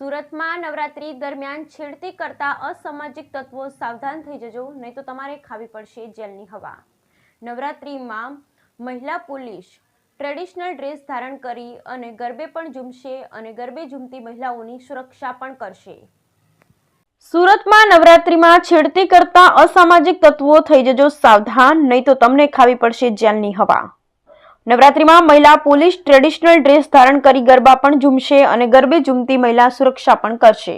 સુરતમાં નવરાત્રી દરમિયાન છેડતી કરતા અસામાજિક તત્વો સાવધાન થઈ જજો, નહીં તો તમારે ખાવી પડશે જેલની હવા. નવરાત્રીમાં મહિલા પોલીસ ટ્રેડિશનલ ડ્રેસ ધારણ કરી અને ગરબે પણ ઝૂમશે અને ગરબે ઝૂમતી મહિલાઓની સુરક્ષા પણ કરશે. સુરતમાં નવરાત્રીમાં છેડતી કરતા અસામાજિક તત્વો થઈ જજો સાવધાન, નહીં તો તમને ખાવી પડશે જેલની હવા. નવરાત્રીમાં મહિલા પોલીસ ટ્રેડિશનલ ડ્રેસ ધારણ કરી ગરબા પણ ઝૂમશે અને ગરબે ઝૂમતી મહિલા સુરક્ષા પણ કરશે.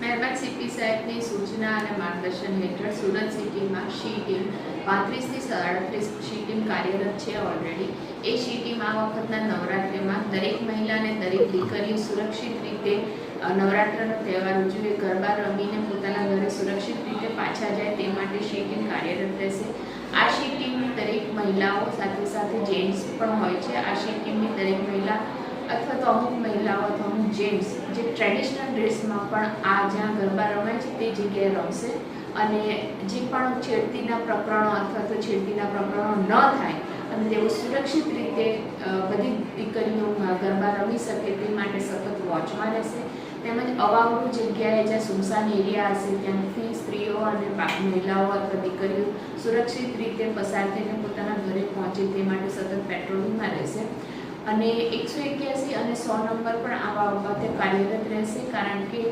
મહેરબાન સિટીમાં કાર્યરત છે નવરાત્રિમાં દરેક મહિલા દરેક દીકરીઓ સુરક્ષિત રીતે નવરાત્રનો તહેવાર ઉજવે, ગરબા રમીને પોતાના ઘરે સુરક્ષિત રીતે પાછા જાય તે માટે શી ટીમ કાર્યરત રહેશે. મહિલાઓ સાથે સાથે જેન્ટ્સ પણ હોય છે. આ શી ટીમની દરેક મહિલા અથવા તો અમુક મહિલાઓ અથવા અમુક જેન્ટ્સ જે ટ્રેડિશનલ ડ્રેસમાં પણ આ જ્યાં ગરબા રમાય છે તે જગ્યાએ રમશે. અને જે પણ છેડતીના પ્રકરણો અથવા તો છેડતીના પ્રકરણો ન થાય અને તેઓ સુરક્ષિત રીતે બધી દીકરીઓ ગરબા રમી શકે તે માટે સતત વોચમાં રહેશે. તેમજ અવાવરૂ જગ્યાએ જ્યાં સુમસાન એરિયા હશે ત્યાંથી સ્ત્રીઓ અને મહિલાઓ અથવા દીકરીઓ સુરક્ષિત રીતે પસાર થઈને પોતાના ઘરે પહોંચે તે માટે સતત પેટ્રોલિંગમાં રહેશે. અને એકસો એક્યાસી અને સો નંબર પણ આવા વખતે કાર્યરત રહેશે, કારણ કે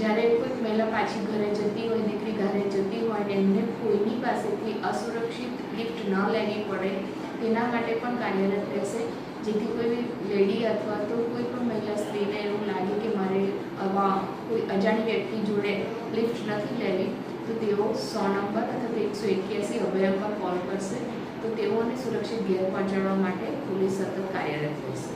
જ્યારે કોઈક મહિલા પાછી ઘરે જતી હોય, દીકરી ઘરે જતી હોય ને એમને કોઈની પાસેથી અસુરક્ષિત ગિફ્ટ ન લેવી પડે, તેના માટે પણ કાર્યરત રહેશે. જેથી કોઈ લેડી અથવા તો કોઈ પણ મહિલા સ્ત્રીને એવું લાગે નથી લેવી, તો તેઓ સો નંબર અથવા એકસો એક્યાસી અભય પર કોલ કરશે તો તેઓને સુરક્ષિત ઘેર પહોંચાડવા માટે પોલીસ સતત કાર્યરત રહેશે.